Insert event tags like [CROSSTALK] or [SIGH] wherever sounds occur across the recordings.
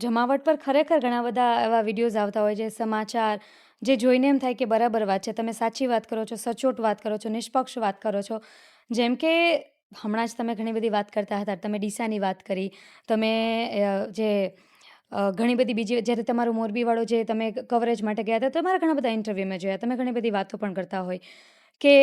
જમાવટ પર ખરેખર ઘણા બધા એવા વિડીયોઝ આવતા હોય છે, સમાચાર, જે જોઈને એમ થાય કે બરાબર વાત છે. તમે સાચી વાત કરો છો, સચોટ વાત કરો છો, નિષ્પક્ષ વાત કરો છો. જેમ કે હમણાં જ તમે ઘણી બધી વાત કરતા હતા, તમે ડીસાની વાત કરી, તમે જે ઘણી બધી બીજી, જ્યારે તમારું મોરબીવાળો જે તમે કવરેજ માટે ગયા હતા, તમારા ઘણા બધા ઇન્ટરવ્યૂ મેં જોયા. તમે ઘણી બધી વાતો પણ કરતા હોય કે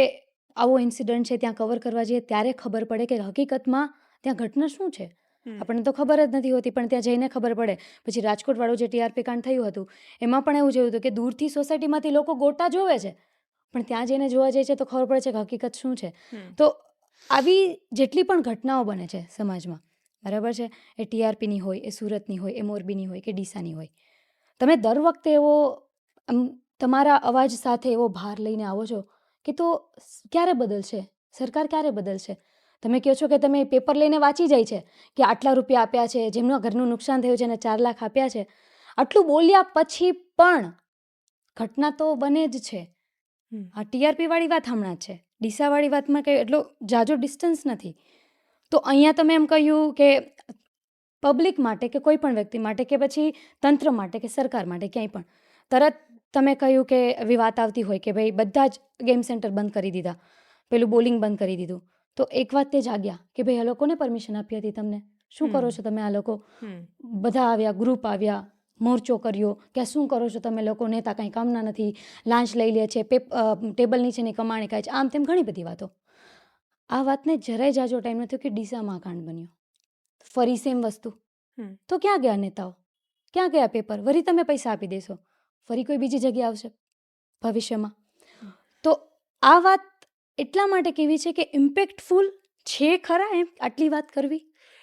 આવો ઇન્સિડન્ટ છે, ત્યાં કવર કરવા જઈએ, ત્યારે ખબર પડે કે હકીકતમાં ત્યાં ઘટના શું છે. આપણને તો ખબર જ નથી હોતી પણ ત્યાં જઈને ખબર પડે. પછી રાજકોટવાળું જે ટીઆરપી કાંડ થયું હતું એમાં પણ એવું જોયું હતું કે દૂરથી સોસાયટીમાંથી લોકો ગોટા જોવે છે. પણ ત્યાં જઈને જોવા જાય છે તો ખબર પડે છે કે હકીકત શું છે. તો આવી જેટલી પણ ઘટનાઓ બને છે સમાજમાં બરાબર છે? એ ટીઆરપીની હોય એ સુરતની હોય એ મોરબીની હોય કે ડીસાની હોય. તમે દર વખતે એવો તમારા અવાજ સાથે એવો ભાર લઈને આવો છો કે તો ક્યારે બદલશે? સરકાર ક્યારે બદલશે? તમે કહો છો કે તમે પેપર લઈને વાંચી જાય છે કે આટલા રૂપિયા આપ્યા છે જેમના ઘરનું નુકસાન થયું છે અને ચાર લાખ આપ્યા છે. આટલું બોલ્યા પછી પણ ઘટના તો બને જ છે. આ ટીઆરપી વાળી વાત હમણાં જ છે. ડીસાવાળી વાતમાં કંઈ એટલો જાજો ડિસ્ટન્સ નથી. તો અહીંયા તમે એમ કહ્યું કે પબ્લિક માટે કે કોઈ પણ વ્યક્તિ માટે કે પછી તંત્ર માટે કે સરકાર માટે ક્યાંય પણ. તરત તમે કહ્યું કે એવી વાત આવતી હોય કે ભાઈ બધા જ ગેમ સેન્ટર બંધ કરી દીધા. પેલું બોલિંગ બંધ કરી દીધું. તો એક વાત તે જાગ્યા કે ભાઈ આ લોકોને પરમિશન આપી હતી તમને. શું કરો છો તમે આ લોકો? બધા આવ્યા ગ્રુપ આવ્યા મોરચો કર્યો. કે શું કરો છો તમે લોકો? નેતા કંઈ કામના નથી. લાંચ લઈ લે છે પેપ ટેબલ નીચેની કમાણી ખાય છે. આમ તેમ ઘણી બધી વાતો. આ વાતને જરાય જાજો ટાઈમ નથી કે ડીસામાં કાંડ બન્યો. ફરી સેમ વસ્તુ. તો ક્યાં ગયા નેતાઓ? ક્યાં ગયા પેપર વરી તમે પૈસા આપી દેશો. ફરી કોઈ બીજી જગ્યા આવશે ભવિષ્યમાં. તો આ વાત એટલા માટે કેવી છે કે ઇમ્પેક્ટફુલ છે ખરા એમ? આટલી વાત કરવી?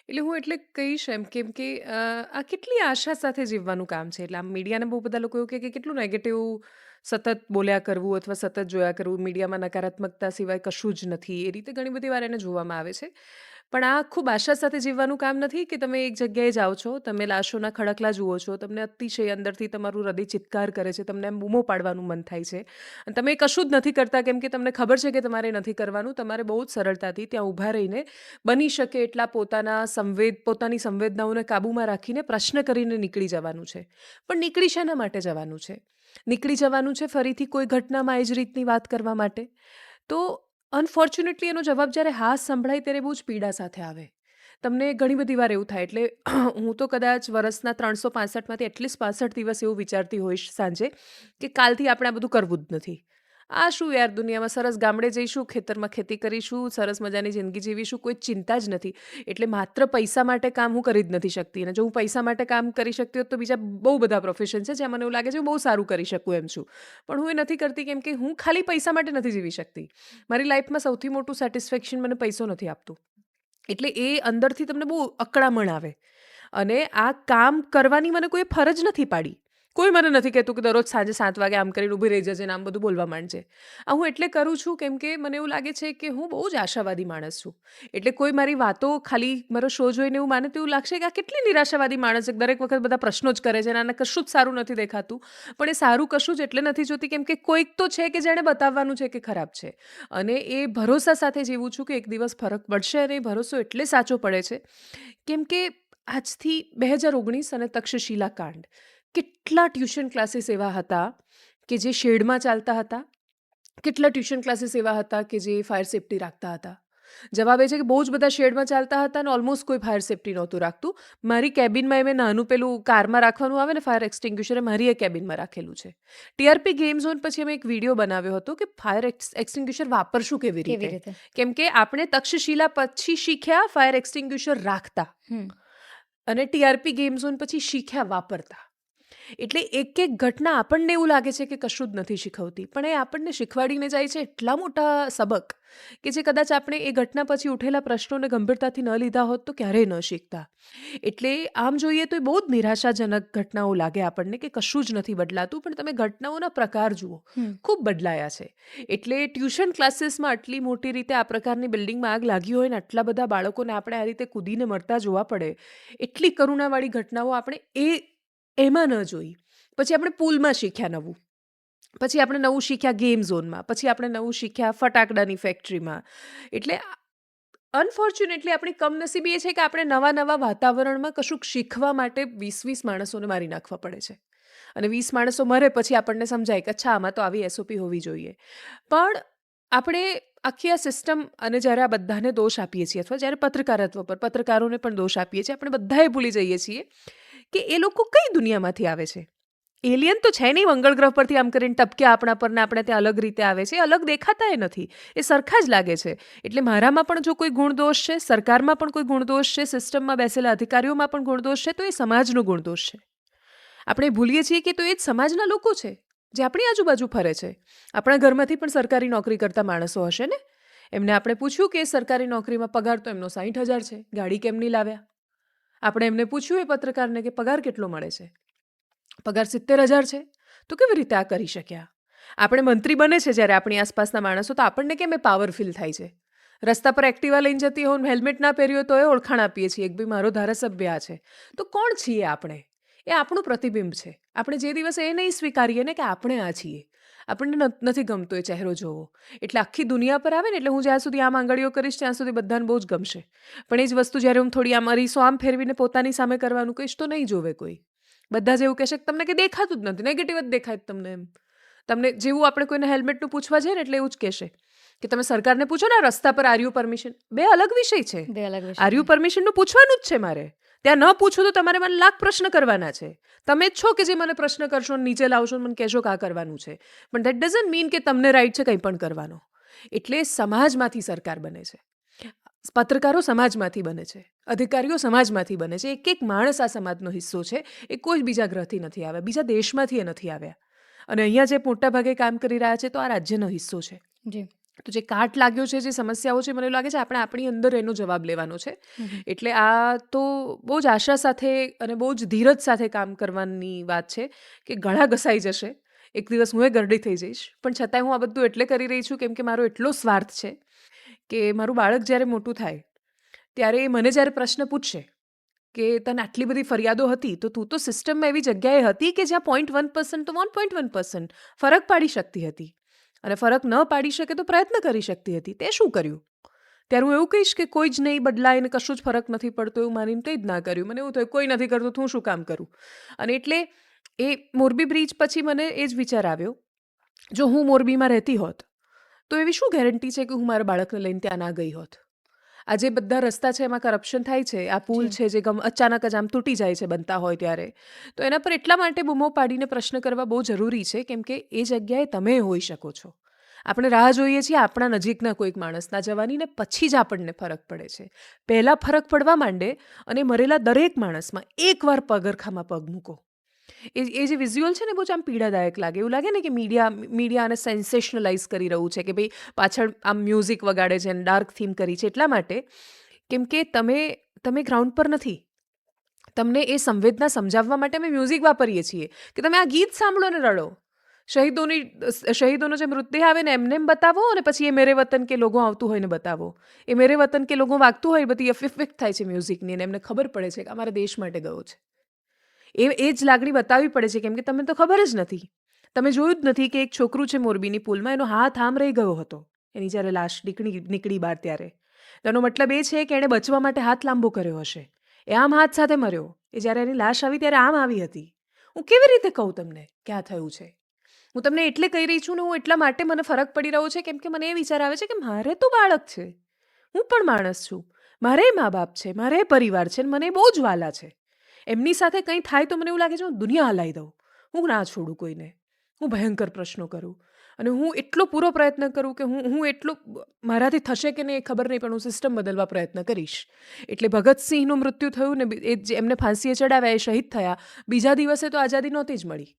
એટલે હું એટલે કહીશ એમ કેમ કે આ કેટલી આશા સાથે જીવવાનું કામ છે? એટલે આમ મીડિયાને બહુ બધા લોકો એવું કહે કે કેટલું નેગેટિવ સતત બોલ્યા કરવું અથવા સતત જોયા કરવું, મીડિયામાં નકારાત્મકતા સિવાય કશું જ નથી. એ રીતે ઘણી બધી વાર એને જોવામાં આવે છે. પણ આ ખૂબ આશા સાથે જીવવાનું કામ નથી કે તમે એક જગ્યાએ જાઓ છો, તમે લાશોના ખડકલા જુઓ છો, તમને અતિશય અંદરથી તમારું હૃદય ચિત્કાર કરે છે, તમને એમ બૂમો પાડવાનું મન થાય છે. અને તમે કશું જ નથી કરતા કેમ કે તમને ખબર છે કે તમારે નથી કરવાનું, તમારે બહુ જ સરળતાથી ત્યાં ઊભા રહીને બની શકે એટલા પોતાના સંવેદ, પોતાની સંવેદનાઓને કાબૂમાં રાખીને પ્રશ્ન કરીને નીકળી જવાનું છે. પણ નીકળી શેના માટે જવાનું છે? નીકળી જવાનું છે ફરીથી કોઈ ઘટનામાં એ જ રીતની વાત કરવા માટે? તો અનફોર્ચ્યુનેટલી એનો જવાબ જ્યારે હા સંભળાય ત્યારે બહુ જ પીડા સાથે આવે. તમને ઘણી બધી વાર એવું થાય એટલે [CLEARS THROAT] હું તો કદાચ વર્ષના ત્રણસો પાસઠમાંથી એટલીસ્ટ પાસઠ દિવસ એવું વિચારતી હોઈશ સાંજે કે કાલથી આપણે આ બધું કરવું જ નથી. આ શું યાર દુનિયામાં સરસ ગામડે જઈશું, ખેતરમાં ખેતી કરીશું, સરસ મજાની જિંદગી જીવીશું, કોઈ ચિંતા જ નથી. એટલે માત્ર પૈસા માટે કામ હું કરી જ નથી શકતી. અને જો હું પૈસા માટે કામ કરી શકતી હોત તો બીજા બહુ બધા પ્રોફેશન છે જ્યાં મને એવું લાગે છે હું બહુ સારું કરી શકું એમ છું. પણ હું એ નથી કરતી કેમ કે હું ખાલી પૈસા માટે નથી જીવી શકતી. મારી લાઈફમાં સૌથી મોટું સેટિસ્ફેક્શન મને પૈસો નથી આપતું. એટલે એ અંદરથી તમને બહુ અકળામણ આવે. અને આ કામ કરવાની મને કોઈ ફરજ નથી પાડી. કોઈ મને નથી કહેતું કે દરરોજ સાંજે સાત વાગે આમ કરીને ઊભી રહી જજે ને આમ બધું બોલવા માંડજે. આ હું એટલે કરું છું કેમ કે મને એવું લાગે છે કે હું બહુ જ આશાવાદી માણસ છું. એટલે કોઈ મારી વાતો ખાલી મારો શો જોઈને એવું માને એવું લાગશે કે આ કેટલી નિરાશાવાદી માણસ છે દરેક વખત બધા પ્રશ્નો જ કરે છે અને આને કશું જ સારું નથી દેખાતું. પણ એ સારું કશું જ એટલે નથી જોતી કેમ કે કોઈક તો છે કે જેણે બતાવવાનું છે કે ખરાબ છે. અને એ ભરોસા સાથે જીવું છું કે એક દિવસ ફરક પડશે અને એ ભરોસો એટલે સાચો પડે છે. કેમ કે આજથી બે હજાર ઓગણીસ અને તક્ષશિલા કાંડ કેટલા ટ્યુશન ક્લાસીસ એવા હતા કે જે શેડમાં ચાલતા હતા? કેટલા ટ્યુશન ક્લાસીસ એવા હતા કે જે ફાયર સેફટી રાખતા હતા? જવાબ એ છે કે બહુ જ બધા શેડમાં ચાલતા હતા અને ઓલમોસ્ટ કોઈ ફાયર સેફટી નહોતું રાખતું. મારી કેબિનમાં મેં નાનું પેલું કારમાં રાખવાનું આવે ને ફાયર એક્સટિંગ્યુશર મારી એ કેબિનમાં રાખેલું છે. ટીઆરપી ગેમ ઝોન પછી અમે એક વીડિયો બનાવ્યો હતો કે ફાયર એક્સટિંગ્યુશર વાપરશું કેવી રીતે? કેમ કે આપણે તક્ષશિલા પછી શીખ્યા ફાયર એક્સટિંગ્યુશર રાખતા. અને ટીઆરપી ગેમ ઝોન પછી શીખ્યા વાપરતા. એટલે એક એક ઘટના આપણને એવું લાગે છે કે કશું જ નથી શીખવતી. પણ એ આપણને શીખવાડીને જાય છે એટલા મોટા સબક કે જે કદાચ આપણે એ ઘટના પછી ઉઠેલા પ્રશ્નોને ગંભીરતાથી ન લીધા હોત તો ક્યારેય ન શીખતા. એટલે આમ જોઈએ તો એ બહુ જ નિરાશાજનક ઘટનાઓ લાગે આપણને કે કશું જ નથી બદલાતું પણ તમે ઘટનાઓના પ્રકાર જુઓ. ખૂબ બદલાયા છે. એટલે ટ્યુશન ક્લાસીસમાં આટલી મોટી રીતે આ પ્રકારની બિલ્ડિંગમાં આગ લાગી હોય ને આટલા બધા બાળકોને આપણે આ રીતે કૂદીને મરતા જોવા પડે એટલી કરુણાવાળી ઘટનાઓ આપણે એ એમાં ન જોઈ. પછી આપણે પુલમાં શીખ્યા નવું. પછી આપણે નવું શીખ્યા ગેમ ઝોનમાં પછી આપણે નવું શીખ્યા ફટાકડાની ફેક્ટરીમાં એટલે અનફોર્ચ્યુનેટલી આપણી કમનસીબી એ છે કે આપણે નવા નવા વાતાવરણમાં કશુંક શીખવા માટે વીસ વીસ માણસોને મારી નાખવા પડે છે. અને વીસ માણસો મરે પછી આપણને સમજાય કે અચ્છા, આમાં તો આવી એસઓપી હોવી જોઈએ. પણ આપણે આખી આ સિસ્ટમ અને જ્યારે આ બધાને દોષ આપીએ છીએ અથવા જ્યારે પત્રકારત્વ પર, પત્રકારોને પણ દોષ આપીએ છીએ, આપણે બધાએ ભૂલી જઈએ છીએ કે એ લોકો કઈ દુનિયામાંથી આવે છે? એલિયન તો છે નહીં મંગળ ગ્રહ પરથી આમ કરીને ટપક્યા આપણા પર આપણે ત્યાં અલગ રીતે આવે છે, અલગ દેખાતા એ નથી. એ સરખા જ લાગે છે. એટલે મારામાં પણ જો કોઈ ગુણદોષ છે, સરકારમાં પણ કોઈ ગુણદોષ છે, સિસ્ટમમાં બેસેલા અધિકારીઓમાં પણ ગુણદોષ છે, તો એ સમાજનો ગુણદોષ છે. આપણે ભૂલીએ છીએ કે તો એ જ સમાજના લોકો છે, જે આપણી આજુબાજુ ફરે છે. આપણા ઘરમાંથી પણ સરકારી નોકરી કરતા માણસો હશે ને? એમને આપણે પૂછ્યું કે સરકારી નોકરીમાં પગાર તો એમનો સાહીઠ હજાર છે, ગાડી કેમ નહીં લાવ્યા? આપણે એમને પૂછ્યું એ પત્રકારને કે પગાર કેટલો મળે છે? પગાર સિત્તેર હજાર છે. તો કેવી રીતે આ કરી શક્યા? આપણે મંત્રી બને છે જ્યારે આપણી આસપાસના માણસો તો આપણને કેમ એ પાવર ફીલ થાય છે? રસ્તા પર એક્ટિવા લઈને જતી હોઉં હેલ્મેટ ના પહેર્યું તો એ ઓળખાણ આપીએ છીએ, એક બી મારો ધારાસભ્ય આ છે. તો કોણ છીએ આપણે? એ આપણું પ્રતિબિંબ છે. આપણે જે દિવસે એ નહીં સ્વીકારીએ ને કે આપણે આ છીએ. આપણને નથી ગમતો એ ચહેરો જોવો. એટલે આખી દુનિયા પર આવે ને એટલે હું જ્યાં સુધી આમ આંગળીઓ કરીશ ત્યાં સુધી બધાને બહુ જ ગમશે. પણ એ જ વસ્તુ જ્યારે હું થોડી આમ અરીસો આમ ફેરવીને પોતાની સામે કરવાનું કહીશ તો નહીં જોવે કોઈ. બધા જ એવું કહેશે કે તમને કે દેખાતું જ નથી નેગેટિવ જ દેખાય તમને એમ. તમને જેવું આપણે કોઈને હેલ્મેટનું પૂછવા જઈએ ને એટલે એવું જ કહેશે કે તમે સરકારને પૂછો ને રસ્તા પર આર્યુ પરમિશન. બે અલગ વિષય છે. બે અલગ આર્યુ પરમિશનનું પૂછવાનું જ છે મારે. ત્યાં ન પૂછો તો તમારે મને લાખ પ્રશ્ન કરવાના છે. તમે જ છો કે જે મને પ્રશ્ન કરશો, નીચે લાવશો મને કહેશો કે આ કરવાનું છે. પણ દેટ ડઝન્ટ મીન કે તમને રાઈટ છે કંઈ પણ કરવાનો. એટલે સમાજમાંથી સરકાર બને છે. પત્રકારો સમાજમાંથી બને છે. અધિકારીઓ સમાજમાંથી બને છે. એક એક માણસ આ સમાજનો હિસ્સો છે. એ કોઈ જ બીજા ગ્રહથી નથી આવ્યા. બીજા દેશમાંથી એ નથી આવ્યા. અને અહીંયા જે મોટાભાગે કામ કરી રહ્યા છે તો આ રાજ્યનો હિસ્સો છે. જી. તો જે કાટ લાગ્યો છે જે સમસ્યાઓ છે મને એવું લાગે છે આપણે આપણી અંદર એનો જવાબ લેવાનો છે. એટલે આ તો બહુ જ આશા સાથે અને બહુ જ ધીરજ સાથે કામ કરવાની વાત છે કે ગળા ઘસાઈ જશે. એક દિવસ હું એ ગરડી થઈ જઈશ. પણ છતાંય હું આ બધું એટલે કરી રહી છું કેમ કે મારો એટલો સ્વાર્થ છે કે મારું બાળક જ્યારે મોટું થાય ત્યારે મને જ્યારે પ્રશ્ન પૂછશે કે તને આટલી બધી ફરિયાદો હતી તો તું તો સિસ્ટમમાં એવી જગ્યાએ હતી કે જ્યાં પોઈન્ટ વન પર્સન્ટ તો વન પોઈન્ટ વન પર્સન્ટ ફરક પાડી શકતી હતી. અને ફરક ન પાડી શકે તો પ્રયત્ન કરી શકતી હતી. તે શું કર્યું? ત્યારે હું એવું કહીશ કે કોઈ જ નહીં બદલાય ને કશું જ ફરક નથી પડતો એવું માનીને કંઈ જ ના કર્યું. મને એવું થયું, કોઈ નથી કરતું, તો હું શું કામ કરું? અને એટલે એ મોરબી બ્રિજ પછી મને એ જ વિચાર આવ્યો. જો હું મોરબીમાં રહેતી હોત, તો એવી શું ગેરંટી છે કે હું મારા બાળકને લઈને ત્યાં ના ગઈ હોત? આ જે બધા રસ્તા છે એમાં કરપ્શન થાય છે આ પુલ છે જે ગમ અચાનક જ આમ તૂટી જાય છે બનતા હોય ત્યારે. તો એના પર એટલા માટે બૂમો પાડીને પ્રશ્ન કરવા બહુ જરૂરી છે કેમ કે એ જગ્યાએ તમે હોઈ શકો છો. આપણે રાહ જોઈએ છીએ આપણા નજીકના કોઈક માણસના જવાની ને પછી જ આપણને ફરક પડે છે. પહેલાં ફરક પડવા માંડે અને મરેલા દરેક માણસમાં એકવાર પગરખામાં પગ મૂકો. એ જે વિઝ્યુઅલ છે ને બહુ જ આમ પીડાદાયક લાગે. એવું લાગે ને કે મીડિયા મીડિયા આને સેન્સેશનલાઇઝ કરી રહ્યું છે કે ભાઈ પાછળ આમ મ્યુઝિક વગાડે છે અને ડાર્ક થીમ કરી છે એટલા માટે કેમ કે તમે તમે ગ્રાઉન્ડ પર નથી. તમને એ સંવેદના સમજાવવા માટે અમે મ્યુઝિક વાપરીએ છીએ. કે તમે આ ગીત સાંભળો ને રડો. શહીદોની, શહીદોનો જે મૃતદેહ આવે ને એમને એમ બતાવો અને પછી એ મેરે વતન કે લોકો આવતું હોય ને બતાવો. એ મેરે વતન કે લોકો વાગતું હોય બધી અફિફિક થાય છે મ્યુઝિકની અને એમને ખબર પડે છે કે અમારા દેશ માટે ગયો છે. એ એ જ લાગણી બતાવવી પડે છે, કેમ કે તમને તો ખબર જ નથી. તમે જોયું જ નથી કે એક છોકરું છે મોરબીની પુલમાં, એનો હાથ આમ રહી ગયો હતો. એની જ્યારે લાશ નીકળી નીકળી બહાર ત્યારે. તેનો મતલબ એ છે કે એણે બચવા માટે હાથ લાંબો કર્યો હશે. એ આમ હાથ સાથે મર્યો. એ જ્યારે એની લાશ આવી ત્યારે આમ આવી હતી. હું કેવી રીતે કહું તમને કે આ થયું છે? હું તમને એટલે કહી રહી છું ને હું એટલા માટે મને ફરક પડી રહ્યો છે, કેમ કે મને એ વિચાર આવે છે કે મારે તો બાળક છે. હું પણ માણસ છું. મારે મા બાપ છે, મારે પરિવાર છે મને બહુ જ વાલા છે. એમની સાથે કંઈ થાય તો મને એવું લાગે છે, હું દુનિયા હલાવી દઉં. હું ના છોડું કોઈને. હું ભયંકર પ્રશ્નો કરું. અને હું એટલો પૂરો પ્રયત્ન કરું કે હું હું એટલો મારાથી થશે કે નહીં એ ખબર નહીં, પણ હું સિસ્ટમ બદલવા પ્રયત્ન કરીશ. એટલે ભગતસિંહનું મૃત્યુ થયું ને એ જે એમને ફાંસીએ ચડાવ્યા, એ શહીદ થયા. બીજા દિવસે તો આઝાદી નહોતી જ મળી.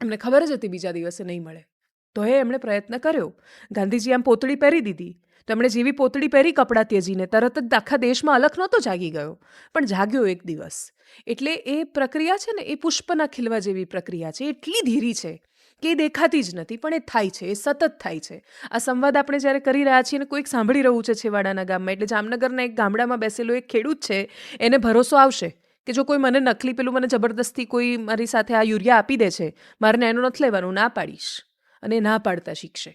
એમને ખબર જ હતી બીજા દિવસે નહીં મળે. તો એ એમણે પ્રયત્ન કર્યો. ગાંધીજી આમ પોતળી પહેરી દીધી. તો એમણે જેવી પોતળી પહેરી કપડાં ત્યજીને તરત જ આખા દેશમાં અલખ નહોતો જાગી ગયો, પણ જાગ્યો એક દિવસ. એટલે એ પ્રક્રિયા છે ને, એ પુષ્પના ખીલવા જેવી પ્રક્રિયા છે, એટલી ધીરી છે કે એ દેખાતી જ નથી, પણ એ થાય છે, એ સતત થાય છે. આ સંવાદ આપણે જ્યારે કરી રહ્યા છીએ કોઈક સાંભળી રહ્યું છે છેવાડાના ગામમાં, એટલે જામનગરના એક ગામડામાં બેસેલો એક ખેડૂત છે, એને ભરોસો આવશે કે જો કોઈ મને નકલી, પેલું મને જબરદસ્તી કોઈ મારી સાથે આ યુરિયા આપી દે છે, મારે એનું નથી લેવાનું, ના પાડીશ અને ના પાડતા શીખશે.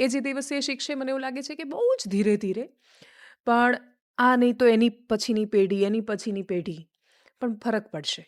એ જે દિવસે શીખશે મને એવું લાગે છે કે બહુ જ ધીરે ધીરે પણ આ નહીં તો એની પછીની પેઢી, એની પછીની પેઢી પણ ફરક પડશે.